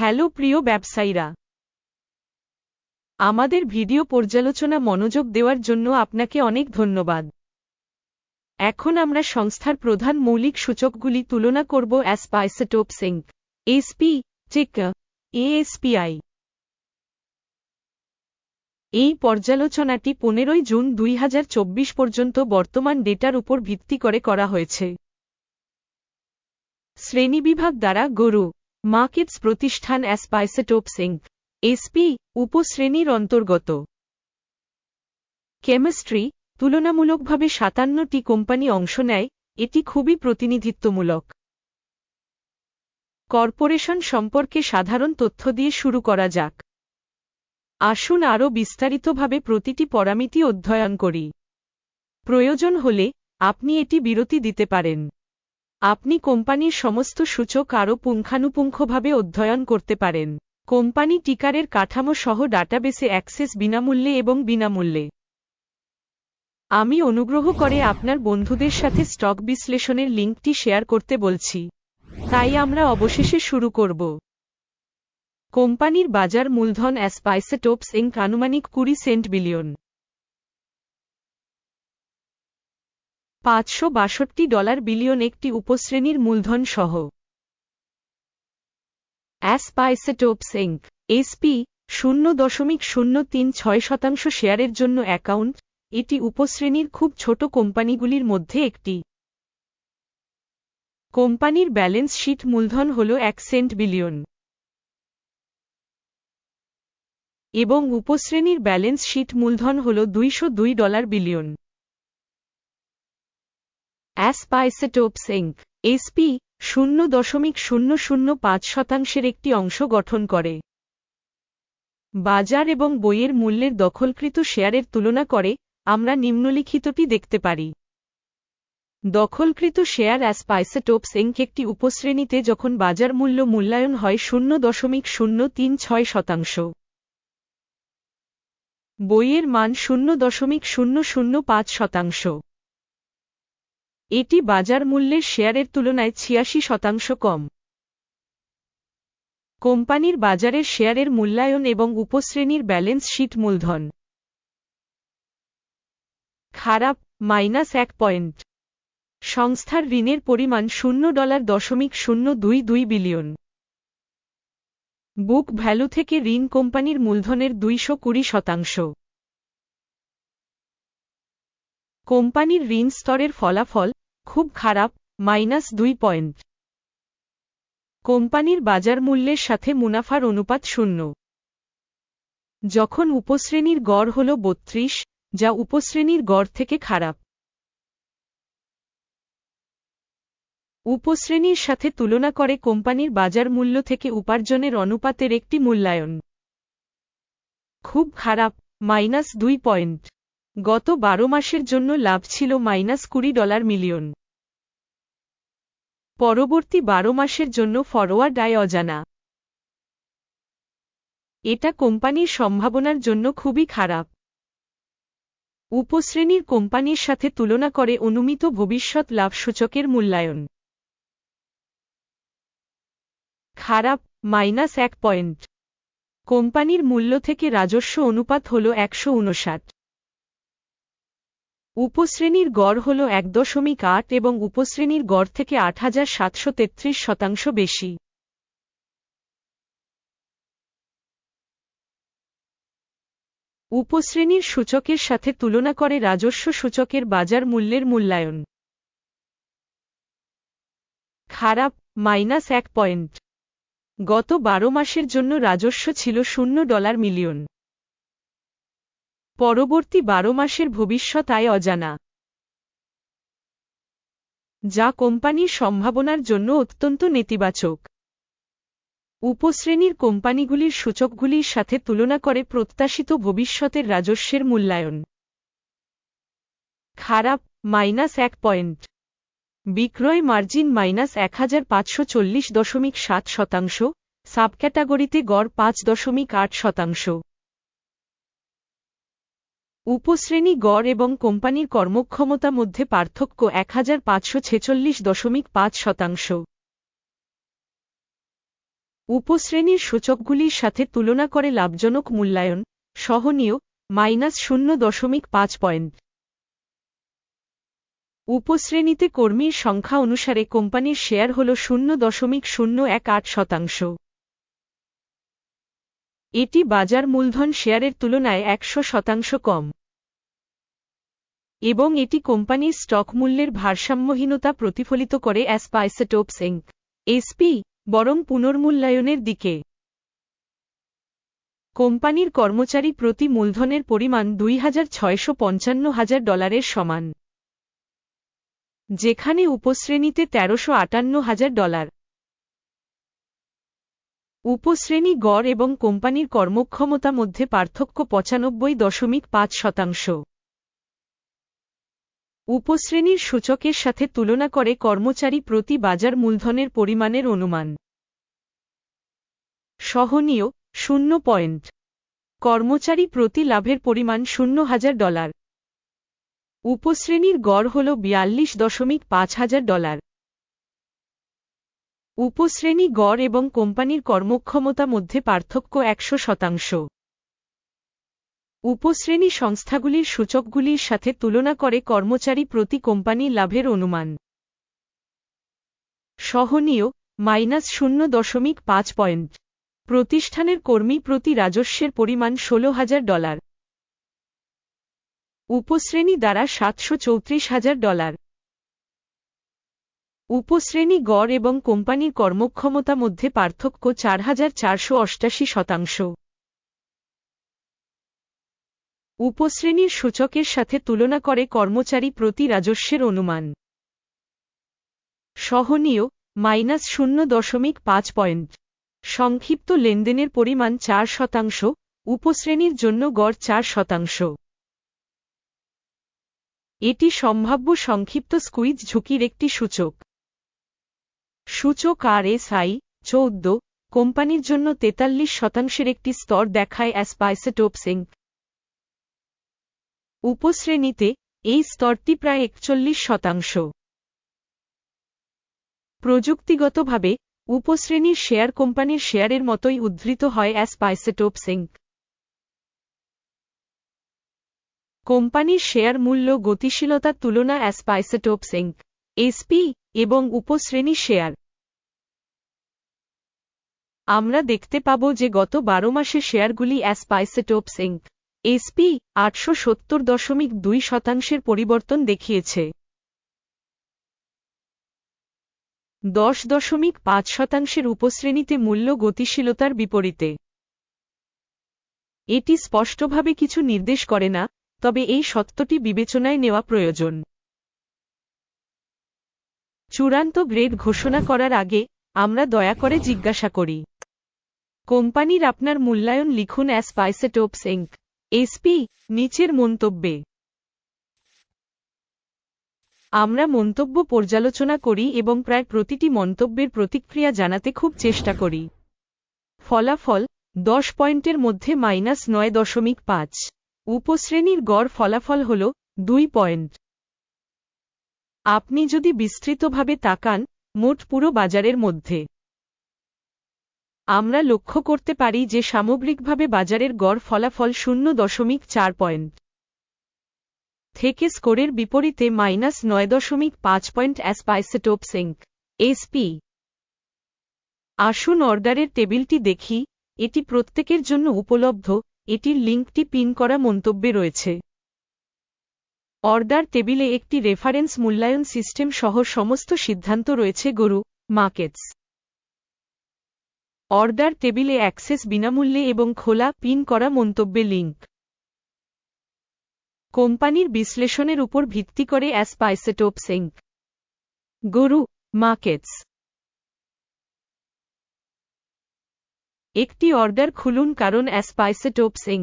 Hello প্রিয় ব্যবসায়ীরা। আমাদের ভিডিও পর্যালোচনা মনোযোগ দেওয়ার জন্য আপনাকে অনেক ধন্যবাদ। এখন আমরা সংস্থার প্রধান মৌলিক সূচকগুলি তুলনা করব ASP Isotope Inc SP check ASPI এই পর্যালোচনাটি পনেরোই জুন দুই হাজার চব্বিশ পর্যন্ত বর্তমান ডেটার উপর ভিত্তি করে করা হয়েছে। শ্রেণীবিভাগ দ্বারা গরু মার্কেটস প্রতিষ্ঠান অ্যাসপাইসেটোপ সিঙ্ক এসপি উপশ্রেণীর অন্তর্গত। কেমিস্ট্রি, তুলনামূলকভাবে সাতান্নটি কোম্পানি অংশ নেয়, এটি খুবই প্রতিনিধিত্বমূলক। কর্পোরেশন সম্পর্কে সাধারণ তথ্য দিয়ে শুরু করা যাক। আসুন আরও বিস্তারিতভাবে প্রতিটি পরামিতি অধ্যয়ন করি। প্রয়োজন হলে আপনি এটি বিরতি দিতে পারেন। আপনি কোম্পানির সমস্ত সূচক আরও পুঙ্খানুপুঙ্খভাবে অধ্যয়ন করতে পারেন। কোম্পানি টিকারের কাঠামো সহ ডাটাবেসে অ্যাক্সেস বিনামূল্যে এবং বিনামূল্যে। আমি অনুগ্রহ করে আপনার বন্ধুদের সাথে স্টক বিশ্লেষণের লিঙ্কটি শেয়ার করতে বলছি। তাই আমরা অবশেষে শুরু করব। কোম্পানির বাজার মূলধন অ্যাসপাইসেটোপস ইঙ্ক আনুমানিক কুড়ি সেন্ট বিলিয়ন। পাঁচশো বাষট্টি ডলার বিলিয়ন একটি উপশ্রেণীর মূলধন সহ অ্যাসপাইসেটোপস ইঙ্ক এসপি শূন্য দশমিক শূন্য তিন ছয় শতাংশ শেয়ারের জন্য অ্যাকাউন্ট। এটি উপশ্রেণীর খুব ছোট কোম্পানিগুলির মধ্যে একটি। কোম্পানির ব্যালেন্স শিট মূলধন হল এক সেন্ট বিলিয়ন। এবং উপশ্রেণীর ব্যালেন্স শিট মূলধন হল দুইশো দুই ডলার বিলিয়ন। অ্যাসপাইসেটোপস ইঙ্ক এসপি শূন্য দশমিক শূন্য শূন্য পাঁচ শতাংশের একটি অংশ গঠন করে বাজার এবং বইয়ের মূল্যের দখলকৃত শেয়ারের তুলনা করে আমরা নিম্নলিখিতটি দেখতে পারি দখলকৃত শেয়ার অ্যাসপাইসেটোপস ইঙ্ক একটি উপশ্রেণীতে যখন বাজার মূল্য মূল্যায়ন হয় শূন্য দশমিক শূন্য তিন ছয় শতাংশ বইয়ের মান শূন্য দশমিক শূন্য শূন্য পাঁচ শতাংশ এটি বাজার মূল্যের শেয়ারের তুলনায় ছিয়াশি শতাংশ কম। কোম্পানির বাজারের শেয়ারের মূল্যায়ন এবং উপশ্রেণীর ব্যালেন্স শিট মূলধন। খারাপ, মাইনাস এক পয়েন্ট। সংস্থার ঋণের পরিমাণ শূন্য ডলার দশমিক শূন্য দুই দুই বিলিয়ন। বুক ভ্যালু থেকে ঋণ কোম্পানির মূলধনের দুইশো কুড়ি শতাংশ। কোম্পানির ঋণ স্তরের ফলাফল খুব খারাপ, মাইনাস দুই পয়েন্ট। কোম্পানির বাজার মূল্যের সাথে মুনাফার অনুপাত শূন্য। যখন উপশ্রেণীর গড় হল বত্রিশ, যা উপশ্রেণীর গড় থেকে খারাপ। উপশ্রেণীর সাথে তুলনা করে কোম্পানির বাজার মূল্য থেকে উপার্জনের অনুপাতের একটি মূল্যায়ন। খুব খারাপ, মাইনাস দুই পয়েন্ট। গত বারো মাসের জন্য লাভ ছিল মাইনাস কুড়ি ডলার মিলিয়ন। পরবর্তী বারো মাসের জন্য ফরওয়ার্ড আয় অজানা। এটা কোম্পানির সম্ভাবনার জন্য খুবই খারাপ। উপশ্রেণীর কোম্পানির সাথে তুলনা করে অনুমিত ভবিষ্যৎ লাভসূচকের মূল্যায়ন। খারাপ, মাইনাস এক পয়েন্ট। কোম্পানির মূল্য থেকে রাজস্ব অনুপাত হল একশো উনষাট। উপশ্রেণীর গড় হল এক দশমিক আট এবং উপশ্রেণীর গড় থেকে আট হাজার সাতশো তেত্রিশ শতাংশ বেশি। উপশ্রেণীর সূচকের সাথে তুলনা করে রাজস্ব সূচকের বাজার মূল্যের মূল্যায়ন। খারাপ, মাইনাস এক পয়েন্ট। গত বারো মাসের জন্য রাজস্ব ছিল শূন্য ডলার মিলিয়ন। পরবর্তী বারো মাসের ভবিষ্যৎ আয় অজানা। যা কোম্পানির সম্ভাবনার জন্য অত্যন্ত নেতিবাচক। উপশ্রেণীর কোম্পানিগুলির সূচকগুলির সাথে তুলনা করে প্রত্যাশিত ভবিষ্যতের রাজস্বের মূল্যায়ন। খারাপ, মাইনাস এক পয়েন্ট। বিক্রয় মার্জিন মাইনাস এক হাজার পাঁচশো চল্লিশ দশমিক সাত শতাংশ। সাবক্যাটাগরিতে গড় পাঁচ দশমিক আট শতাংশ। উপশ্রেণী গড় এবং কোম্পানির কর্মক্ষমতা মধ্যে পার্থক্য এক হাজার পাঁচশো ছেচল্লিশ দশমিক পাঁচ শতাংশ। উপশ্রেণীর সূচকগুলির সাথে তুলনা করে লাভজনক মূল্যায়ন, সহনীয়, মাইনাস শূন্য দশমিক পাঁচ পয়েন্ট। উপশ্রেণীতে কর্মীর সংখ্যা অনুসারে কোম্পানির শেয়ার হল শূন্য দশমিক শূন্য এক আট শতাংশ। এটি বাজার মূলধন শেয়ারের তুলনায় একশো শতাংশ কম। এবং এটি কোম্পানির স্টক মূল্যের ভারসাম্যহীনতা প্রতিফলিত করে অ্যাসপাইসেটোপস ইঙ্ক এসপি বরং পুনর্মূল্যায়নের দিকে। কোম্পানির কর্মচারী প্রতি মূলধনের পরিমাণ দুই হাজার পঞ্চান্ন হাজার ডলারের সমান। যেখানে উপশ্রেণীতে তেরোশো আটান্ন হাজার ডলার। উপশ্রেণী গড় এবং কোম্পানির কর্মক্ষমতা মধ্যে পার্থক্য পঁচানব্বই দশমিক পাঁচ শতাংশ। উপশ্রেণীর সূচকের সাথে তুলনা করে কর্মচারী প্রতি বাজার মূলধনের পরিমাণের অনুমান। সহনীয়, শূন্য পয়েন্ট। কর্মচারী প্রতি লাভের পরিমাণ শূন্য হাজার ডলার। উপশ্রেণীর গড় হল বিয়াল্লিশ দশমিক পাঁচ হাজার ডলার। উপশ্রেণী গড় এবং কোম্পানির কর্মক্ষমতা মধ্যে পার্থক্য একশো শতাংশ। উপশ্রেণী সংস্থাগুলির সূচকগুলির সাথে তুলনা করে কর্মচারী প্রতি কোম্পানি লাভের অনুমান। সহনীয়, মাইনাস শূন্য দশমিক পাঁচ পয়েন্ট। প্রতিষ্ঠানের কর্মী প্রতি রাজস্বের পরিমাণ ষোলো হাজার ডলার। উপশ্রেণী দ্বারা সাতশো চৌত্রিশ হাজার ডলার। উপশ্রেণী গড় এবং কোম্পানির কর্মক্ষমতা মধ্যে পার্থক্য চার হাজার চারশো অষ্টাশি শতাংশ। উপশ্রেণীর সূচকের সাথে তুলনা করে কর্মচারী প্রতি রাজস্বের অনুমান। সহনীয়, মাইনাস শূন্য দশমিক পাঁচ পয়েন্ট। সংক্ষিপ্ত লেনদেনের পরিমাণ চার শতাংশ, উপশ্রেণীর জন্য গড় চার শতাংশ। এটি সম্ভাব্য সংক্ষিপ্ত স্কুইজ ঝুঁকির একটি সূচক। সূচক আর এস আই চৌদ্দ, কোম্পানির জন্য তেতাল্লিশ শতাংশের একটি স্তর দেখায় অ্যাসপাইসেটোপসিং উপশ্রেণীতে, এই স্তরটি প্রায় একচল্লিশ শতাংশ। প্রযুক্তিগতভাবে, উপশ্রেণীর শেয়ার কোম্পানির শেয়ারের মতোই উদ্ধৃত হয় অ্যাসপাইসেটোপসিং কোম্পানির শেয়ার মূল্য গতিশীলতার তুলনা অ্যাসপাইসেটোপসিং এসপি এবং উপশ্রেণী শেয়ার। আমরা দেখতে পাব যে গত বারো মাসে শেয়ারগুলি অ্যাসপাইসেটোপস ইঙ্ক। এসপি আটশো সত্তর দশমিক দুই শতাংশের পরিবর্তন দেখিয়েছে। দশ দশমিক পাঁচ শতাংশের উপশ্রেণীতে মূল্য গতিশীলতার বিপরীতে। এটি স্পষ্টভাবে কিছু নির্দেশ করে না, তবে এই সত্যটি বিবেচনায় নেওয়া প্রয়োজন। চূড়ান্ত গ্রেড ঘোষণা করার আগে আমরা দয়া করে জিজ্ঞাসা করি। কোম্পানির আপনার মূল্যায়ন লিখুন অ্যাসপাইসেটোপস ইঙ্ক এসপি নিচের মন্তব্যে। আমরা মন্তব্য পর্যালোচনা করি এবং প্রায় প্রতিটি মন্তব্যের প্রতিক্রিয়া জানাতে খুব চেষ্টা করি। ফলাফল, দশ পয়েন্টের মধ্যে মাইনাস নয় দশমিক পাঁচ। উপশ্রেণীর গড় ফলাফল হল দুই পয়েন্ট। আপনি যদি বিস্তৃতভাবে তাকান, মোট পুরো বাজারের মধ্যে। আমরা লক্ষ্য করতে পারি যে সামগ্রিকভাবে বাজারের গড় ফলাফল শূন্য দশমিক চার পয়েন্ট থেকে স্কোরের বিপরীতে মাইনাস নয় দশমিক পাঁচ পয়েন্ট অ্যাসপাইসেটোপসিং এসপি। আসুন অর্ডারের টেবিলটি দেখি, এটি প্রত্যেকের জন্য উপলব্ধ, এটির লিঙ্কটি পিন করা মন্তব্যে রয়েছে। অর্ডার টেবিলে একটি রেফারেন্স মূল্যায়ন সিস্টেম সহ সমস্ত সিদ্ধান্ত রয়েছে, গরু মার্কেটস অর্ডার টেবিলে অ্যাক্সেস বিনামূল্যে এবং খোলা পিন করা মন্তব্যে লিঙ্ক কোম্পানির বিশ্লেষণের উপর ভিত্তি করে অ্যাসপাইসেটোপসিং গরু মার্কেটস একটি অর্ডার খুলুন কারণ অ্যাসপাইসেটোপসিং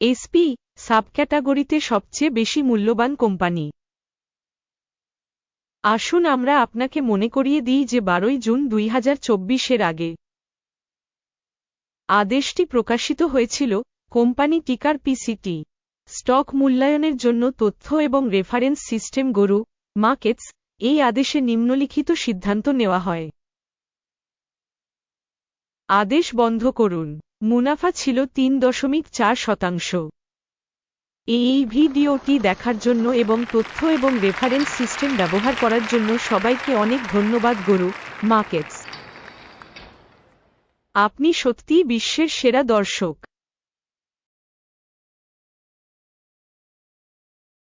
এসপি সাবক্যাটাগরিতে সবচেয়ে বেশি মূল্যবান কোম্পানি। আসুন আমরা আপনাকে মনে করিয়ে দিই যে বারোই জুন দুই হাজার চব্বিশ এর আগে আদেশটি প্রকাশিত হয়েছিল কোম্পানি টিকার পিসিটি, স্টক মূল্যায়নের জন্য তথ্য এবং রেফারেন্স সিস্টেম গরু, মার্কেটস, এই আদেশে নিম্নলিখিত সিদ্ধান্ত নেওয়া হয়। আদেশ বন্ধ করুন। মুনাফা ছিল তিন দশমিক চার শতাংশ। এই ভিডিওটি দেখার জন্য এবং তথ্য এবং রেফারেন্স সিস্টেম ব্যবহার করার জন্য সবাইকে অনেক ধন্যবাদ, গরু মার্কেটস আপনি সত্যিই বিশ্বের সেরা দর্শক।